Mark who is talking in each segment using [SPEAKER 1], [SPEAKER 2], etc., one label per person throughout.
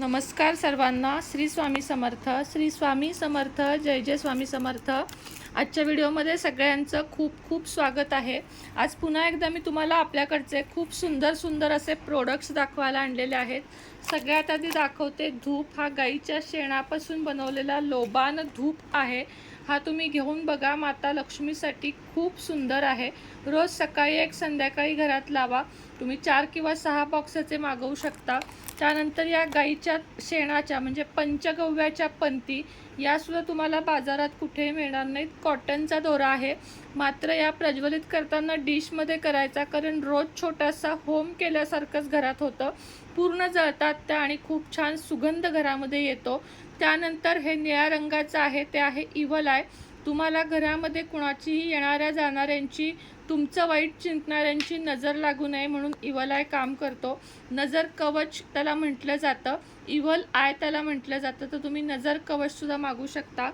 [SPEAKER 1] नमस्कार सर्वांना. श्री स्वामी समर्थ. श्री स्वामी समर्थ. जय जय स्वामी समर्थ. आजच्या व्हिडिओमध्ये सगळ्यांचं खूप खूप स्वागत आहे. आज पुन्हा एकदा मी तुम्हाला आपल्याकडचे खूप सुंदर सुंदर असे प्रोडक्ट्स दाखवायला आणलेले आहेत. सगळ्यात आधी दाखवते धूप हा गाईच्या शेणापासून बनवलेला लोबान धूप आहे. हा तुम्ही घेऊन बघा माता लक्ष्मीसाठी खूप सुंदर आहे. रोज सकाळी एक संध्याकाळी घरात लावा. तुम्ही चार किंवा सहा बॉक्सचे मागवू शकता. त्यानंतर या गाईच्या शेणाच्या म्हणजे पंचगव्याच्या पंती यासुद्धा तुम्हाला बाजारात कुठेही मिळणार नाहीत. कॉटनचा दोरा आहे. मात्र या प्रज्वलित करताना डिशमध्ये करायचा कारण रोज छोटासा होम केल्यासारखंच घरात होतं. पूर्ण जळतात त्या आणि खूप छान सुगंध घरामध्ये येतो. त्यानंतर हे निळ्या रंगाचं आहे. ते आहे इव्हल आहे तुम्हाला घरामध्ये कुणाचीही येणाऱ्या जाणाऱ्यांची तुमचं वाईट चिंतणाऱ्यांची नजर लागू नये म्हणून इव्हल आय काम करतो. नजर कवच त्याला म्हटलं जातं. इव्हल आय त्याला म्हटलं जातं. तर तुम्ही नजर कवचसुद्धा मागू शकता.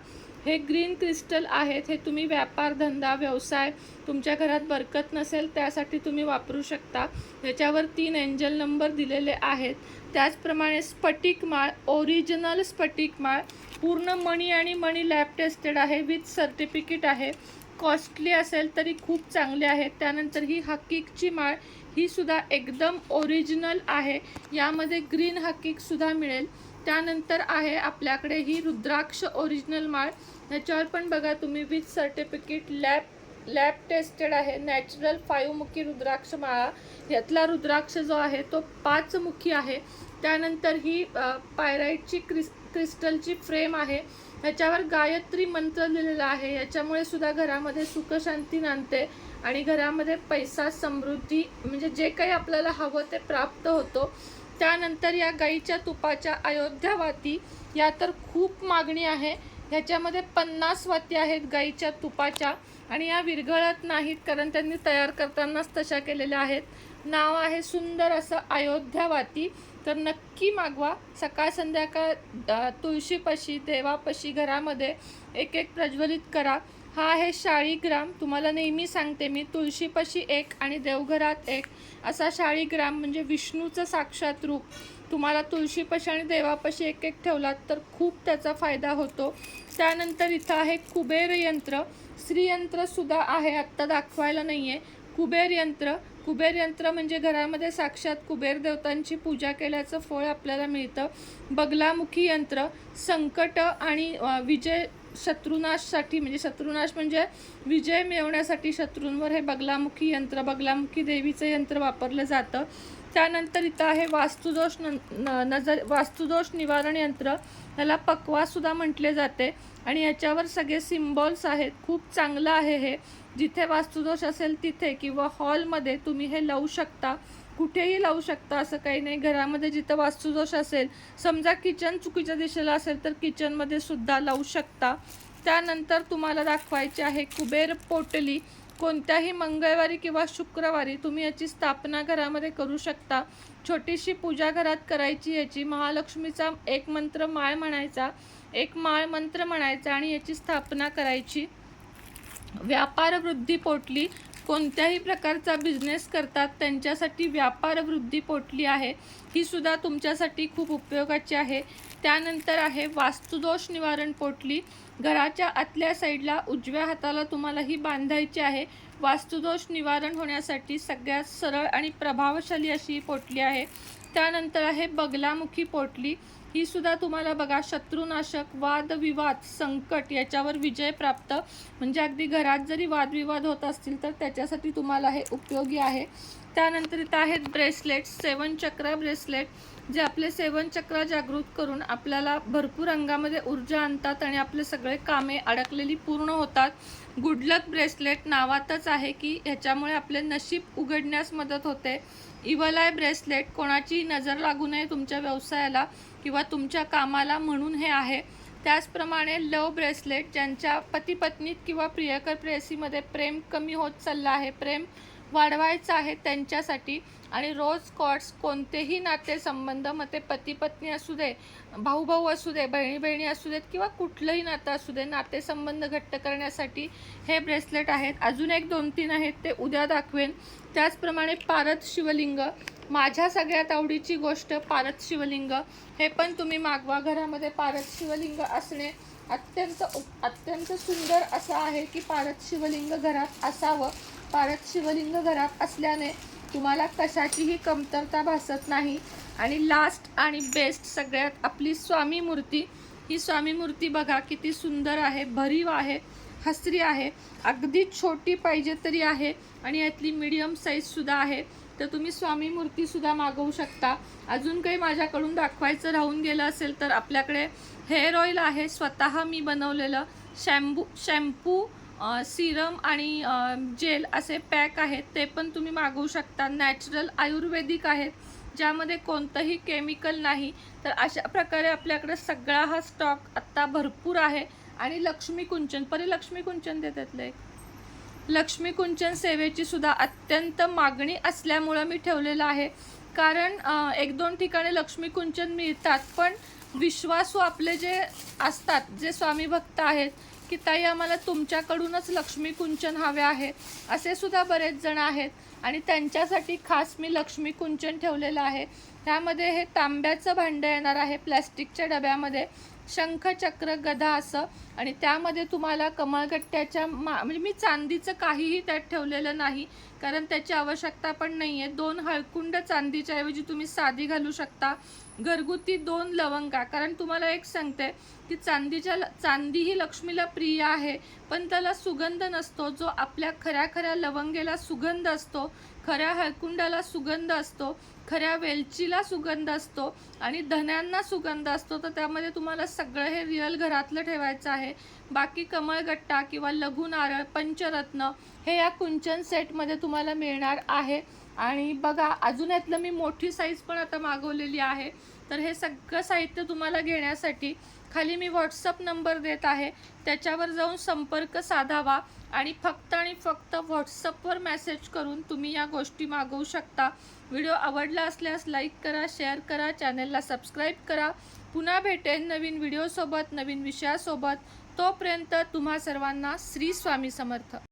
[SPEAKER 1] हे ग्रीन क्रिस्टल आहेत हे तुम्ही व्यापार धंदा व्यवसाय तुमच्या घरात बरकत नसेल त्यासाठी तुम्ही वापरू शकता. ह्याच्यावर तीन एंजल नंबर दिलेले आहेत. त्याचप्रमाणे स्फटिक माळ ओरिजिनल स्फटिक माळ पूर्ण मणी आणि मणी लॅब टेस्टेड आहे विथ सर्टिफिकेट आहे. कॉस्टली असेल तरी खूप चांगले आहेत त्यानंतर ही हकीकची माळ ही सुद्धा एकदम ओरिजिनल आहे. यामध्ये ग्रीन हकीकसुद्धा मिळेल. त्यानंतर आहे आपल्याकडे ही रुद्राक्ष ओरिजिनल माळ. ह्याच्यावर पण बघा तुम्ही with certificate lab lab tested आहे. नॅचरल फाईव्हमुखी रुद्राक्ष माळा. यातला रुद्राक्ष जो आहे तो पाचमुखी आहे. त्यानंतर ही पायराईटची क्रिस क्रिस्टलची फ्रेम आहे. ह्याच्यावर गायत्री मंत्र लिहिलेला आहे. याच्यामुळे सुद्धा घरामध्ये सुखशांती नांदते आणि घरामध्ये पैसा समृद्धी म्हणजे जे काही आपल्याला हवं ते प्राप्त होतो. त्यानंतर या गाईच्या तुपाच्या अयोध्या वाती या तर खूप मागणी आहे. ह्याच्यामध्ये पन्नास वाती आहेत गाईच्या तुपाच्या आणि या विरघळत नाहीत कारण त्यांनी तयार करतानाच तशा केलेल्या आहेत. नाव आहे सुंदर असं अयोध्या वाती. तर नक्की मागवा. सकाळ संध्याकाळ तुळशीपाशी देवापाशी घरामध्ये एक एक प्रज्वलित करा. हा आहे शाळीग्राम तुम्हाला नेहमी सांगते मी तुळशीपाशी एक आणि देवघरात एक. असा शाळीग्राम म्हणजे विष्णूचं साक्षात रूप. तुम्हाला तुळशीपाशी आणि देवापाशी एक एक ठेवलात तर खूप त्याचा फायदा होतो. त्यानंतर इथं आहे कुबेर यंत्र. श्रीयंत्रसुद्धा आहे आत्ता दाखवायला नाही आहे कुबेर यंत्र. कुबेर यंत्र म्हणजे घरामध्ये साक्षात कुबेर देवतांची पूजा केल्याचं फळ आपल्याला मिळतं. बगलामुखी यंत्र संकट आणि विजय शत्रुनाशसाठी म्हणजे शत्रुनाश म्हणजे विजय मिळवण्यासाठी शत्रूंवर हे बगलामुखी यंत्र बगलामुखी देवीचं यंत्र वापरलं जातं. त्यानंतर इथं आहे वास्तुदोष न नजर वास्तुदोष निवारण यंत्र. ह्याला पकवासुद्धा म्हटले जाते. आणि याच्यावर सगळे सिम्बॉल्स आहेत. खूप चांगलं आहे हे. जिथे वास्तुदोष असेल तिथे किंवा हॉलमध्ये तुम्ही हे लावू शकता. कुठेही लावू शकता असं काही नाही. घरामध्ये जिथं वास्तुदोष असेल समजा किचन चुकीच्या दिशेला असेल तर किचनमध्ये सुद्धा लावू शकता. त्यानंतर तुम्हाला दाखवायचे आहे कुबेर पोटली. कोणत्याही मंगळवारी किंवा शुक्रवारी तुम्ही याची स्थापना घरामध्ये करू शकता. छोटीशी पूजा घरात करायची याची महालक्ष्मीचा एक मंत्र माळ म्हणायचा एक माळ मंत्र म्हणायचा आणि याची स्थापना करायची. व्यापार वृद्धी पोटली. कोणत्याही प्रकारचा बिझनेस करतात त्यांच्यासाठी व्यापार वृद्धी पोटली आहे. ही सुद्धा तुमच्यासाठी खूप उपयोगाची आहे. त्यानंतर आहे वास्तुदोष निवारण पोटली. घराच्या आतल्या साईडला उजव्या हाताला तुम्हाला ही बांधायची आहे. वास्तुदोष निवारण होण्यासाठी सगळ्यात सरळ आणि प्रभावशाली अशी ही पोटली आहे. त्यानंतर आहे बगलामुखी पोटली. ही सुद्धा तुम्हाला बघा शत्रुनाशक वादविवाद संकट याच्यावर विजय प्राप्त. म्हणजे अगदी घरात जरी वादविवाद होत असतील तर त्याच्यासाठी तुम्हाला हे उपयोगी आहे. त्यानंतर इथं आहेत ब्रेसलेट सेवन चक्र ब्रेसलेट जे आपले सेवन चक्र जागृत करून आपल्याला भरपूर अंगामध्ये ऊर्जा आणतात आणि आपले सगळे कामे अडकलेली पूर्ण होतात. गुडलक ब्रेसलेट नावातच आहे की ह्याच्यामुळे आपले नशीब उघडण्यास मदत होते. इवल आय ब्रेसलेट कोणाची नजर लागू नये तुमच्या व्यवसायाला किंवा तुमच्या कामाला म्हणून हे आहे. त्याचप्रमाणे लव ब्रेसलेट ज्यांच्या पती पत्नीत किंवा प्रियकर प्रेयसीमध्ये प्रेम कमी होत चाललं आहे. प्रेम वाढवायचं आहे त्यांच्यासाठी. आणि रोज कॉट्स कोणतेही नातेसंबंध मग ते पती पत्नी असू दे भाऊ भाऊ असू दे बहिणी बहिणी असू देत किंवा कुठलंही नातं असू दे नातेसंबंध घट्ट करण्यासाठी हे ब्रेसलेट आहेत. अजून एक दोन तीन आहेत ते उद्या दाखवेन. त्याचप्रमाणे पारद शिवलिंग. माझ्या सगळ्यात आवडीची गोष्ट पारत शिवलिंग. हे पण तुम्ही मागवा. घरामध्ये पारत शिवलिंग असणे अत्यंत अत्यंत सुंदर असं आहे की पारत शिवलिंग घरात असावं. पारक शिवलिंग घरात असल्याने तुम्हाला कशाचीही कमतरता भासत नाही. आणि लास्ट आणि बेस्ट सगळ्यात आपली स्वामी मूर्ती. ही स्वामी मूर्ती बघा किती सुंदर आहे भरीव आहे हसरी आहे. अगदी छोटी पाहिजे तरी आहे आणि यातली मीडियम साईजसुद्धा आहे. तर तुम्ही स्वामी मूर्तीसुद्धा मागवू शकता. अजून काही माझ्याकडून दाखवायचं राहून गेलं असेल तर आपल्याकडे हेअर ऑईल आहे. स्वतः मी बनवलेलं शॅम्पू शॅम्पू सिरम आणि जेल असे पॅक आहेत ते पण तुम्ही मागवू शकता. नॅचरल आयुर्वेदिक आहेत ज्यामध्ये कोणतंही केमिकल नाही. तर अशा प्रकारे आपल्याकडे सगळा हा स्टॉक आत्ता भरपूर आहे. आणि लक्ष्मी कुंचन परी लक्ष्मी कुंचन देतातले लक्ष्मी कुंचन सेवेची सुद्धा अत्यंत मागणी असल्यामुळं मी ठेवलेलं आहे. कारण एक दोन ठिकाणी लक्ष्मी कुंचन मिळतात पण विश्वासू आपले जे असतात जे स्वामी भक्त आहेत की ताई आम्हाला तुमच्याकडूनच लक्ष्मी कुंचन हवे आहे. असे सुद्धा बरेच जण आहेत. आणि त्यांच्यासाठी खास मी लक्ष्मी कुंचन ठेवलेलं आहे. त्यामध्ये हे तांब्याचं भांडं येणार आहे प्लॅस्टिकच्या डब्यामध्ये. शंख चक्र गदा असं. आणि त्यामध्ये तुम्हाला कमळगट्ट्याच्या मा म्हणजे मी चांदीचं काहीही त्यात ठेवलेलं नाही. कारण त्याची आवश्यकता पण नाही आहे दोन हळकुंड चांदीच्या ऐवजी तुम्ही साधी घालू शकता. घरगुती दोन लवंगा. कारण तुम्हाला एक सांगते की चांदीच्या चांदी ही लक्ष्मीला प्रिय आहे. पण त्याला सुगंध नसतो. जो आपल्या खऱ्या खऱ्या लवंगेला सुगंध असतो खऱ्या हळकुंडाला सुगंध असतो खऱ्या वेलचीला सुगंध असतो आणि धन्यांना सुगंध असतो. तर त्यामध्ये तुम्हाला सगळं हे रिअल घरातलं ठेवायचं आहे. बाकी कमळगट्टा किंवा लघु नारळ पंचरत्न हे या कुंचन सेटमध्ये तुम्हाला मिळणार आहे. आणि बघा अजून यातलं मी मोठी साईज पण आता मागवलेली आहे. तर हे सगळं साहित्य तुम्हाला घेण्यासाठी खाली मी व्हॉट्सअप नंबर देत आहे. त्याच्यावर जाऊन संपर्क साधावा. आणि फक्त आणि फक्त व्हॉट्सअपवर मेसेज करून तुम्ही या गोष्टी मागवू शकता. व्हिडिओ आवडला असल्यास लाईक करा शेअर करा चॅनलला सबस्क्राईब करा. पुन्हा भेटेन नवीन व्हिडिओसोबत नवीन विषयासोबत. तोपर्यंत तुम्हा सर्वांना श्री स्वामी समर्थ.